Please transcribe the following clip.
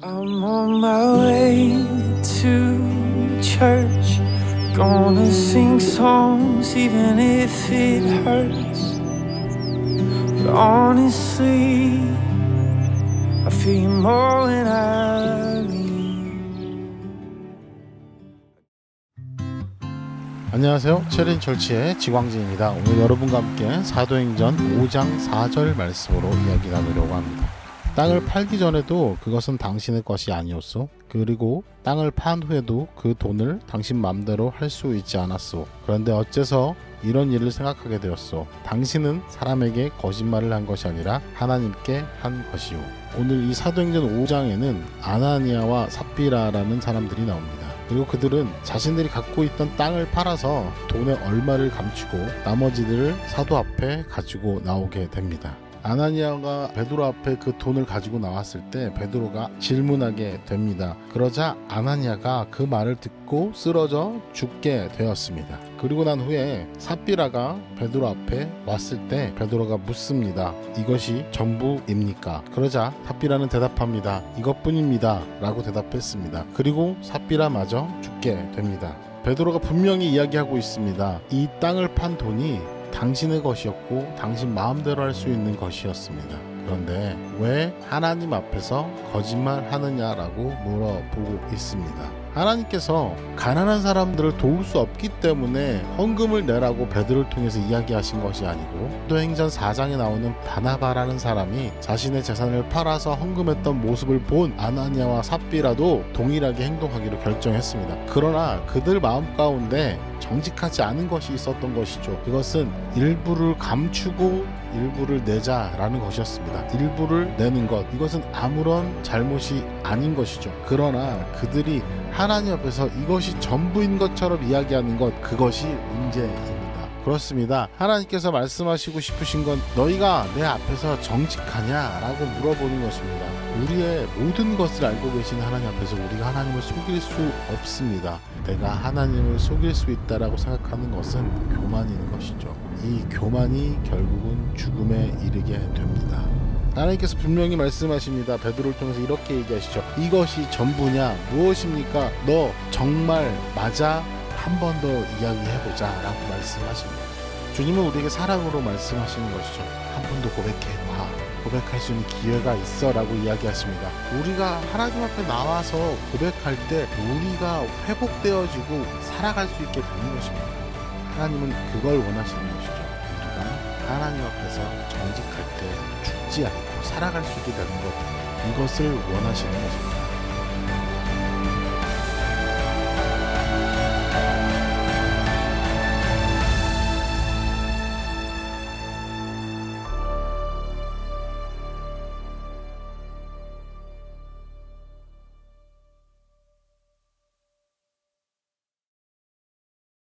I'm on my way to church. Gonna sing songs even if it hurts. But honestly, I feel you more when I leave. 안녕하세요. 체린 철치의 지광진입니다. 오늘 여러분과 함께 사도행전 5장 4절 말씀으로 이야기 나누려고 합니다. 땅을 팔기 전에도 그것은 당신의 것이 아니었소. 그리고 땅을 판 후에도 그 돈을 당신 맘대로 할 수 있지 않았소. 그런데 어째서 이런 일을 생각하게 되었소. 당신은 사람에게 거짓말을 한 것이 아니라 하나님께 한 것이요. 오늘 이 사도행전 5장에는 아나니아와 삽비라라는 사람들이 나옵니다. 그리고 그들은 자신들이 갖고 있던 땅을 팔아서 돈의 얼마를 감추고 나머지들을 사도 앞에 가지고 나오게 됩니다. 아나니아가 베드로 앞에 그 돈을 가지고 나왔을 때 베드로가 질문하게 됩니다. 그러자 아나니아가 그 말을 듣고 쓰러져 죽게 되었습니다. 그리고 난 후에 삽비라가 베드로 앞에 왔을 때 베드로가 묻습니다. 이것이 전부입니까? 그러자 삽비라는 대답합니다. 이것뿐입니다. 라고 대답했습니다. 그리고 삽비라마저 죽게 됩니다. 베드로가 분명히 이야기하고 있습니다. 이 땅을 판 돈이 당신의 것이었고 당신 마음대로 할 수 있는 것이었습니다. 그런데 왜 하나님 앞에서 거짓말 하느냐라고 물어보고 있습니다. 하나님께서 가난한 사람들을 도울 수 없기 때문에 헌금을 내라고 베드로를 통해서 이야기하신 것이 아니고 또 행전 4장에 나오는 바나바라는 사람이 자신의 재산을 팔아서 헌금했던 모습을 본 아나니아와 삽비라도 동일하게 행동하기로 결정했습니다. 그러나 그들 마음 가운데 정직하지 않은 것이 있었던 것이죠. 그것은 일부를 감추고 일부를 내자라는 것이었습니다. 일부를 내는 것 이것은 아무런 잘못이 아닌 것이죠. 그러나 그들이 하나님 앞에서 이것이 전부인 것처럼 이야기하는 것 그것이 문제입니다. 그렇습니다. 하나님께서 말씀하시고 싶으신 건 너희가 내 앞에서 정직하냐라고 물어보는 것입니다. 우리의 모든 것을 알고 계신 하나님 앞에서 우리가 하나님을 속일 수 없습니다. 내가 하나님을 속일 수 있다라고 생각하는 것은 교만인 것이죠. 이 교만이 결국은 죽음에 이르게 됩니다. 하나님께서 분명히 말씀하십니다. 베드로를 통해서 이렇게 얘기하시죠. 이것이 전부냐? 무엇입니까? 너 정말 맞아? 한 번 더 이야기해보자. 라고 말씀하십니다. 주님은 우리에게 사랑으로 말씀하시는 것이죠. 한 번 더 고백해봐. 고백할 수 있는 기회가 있어 라고 이야기하십니다. 우리가 하나님 앞에 나와서 고백할 때 우리가 회복되어지고 살아갈 수 있게 되는 것입니다. 하나님은 그걸 원하시는 것이죠. 우리가 하나님 앞에서 정직할 때 죽지 않고 살아갈 수 있게 되는 것 이것을 원하시는 것입니다.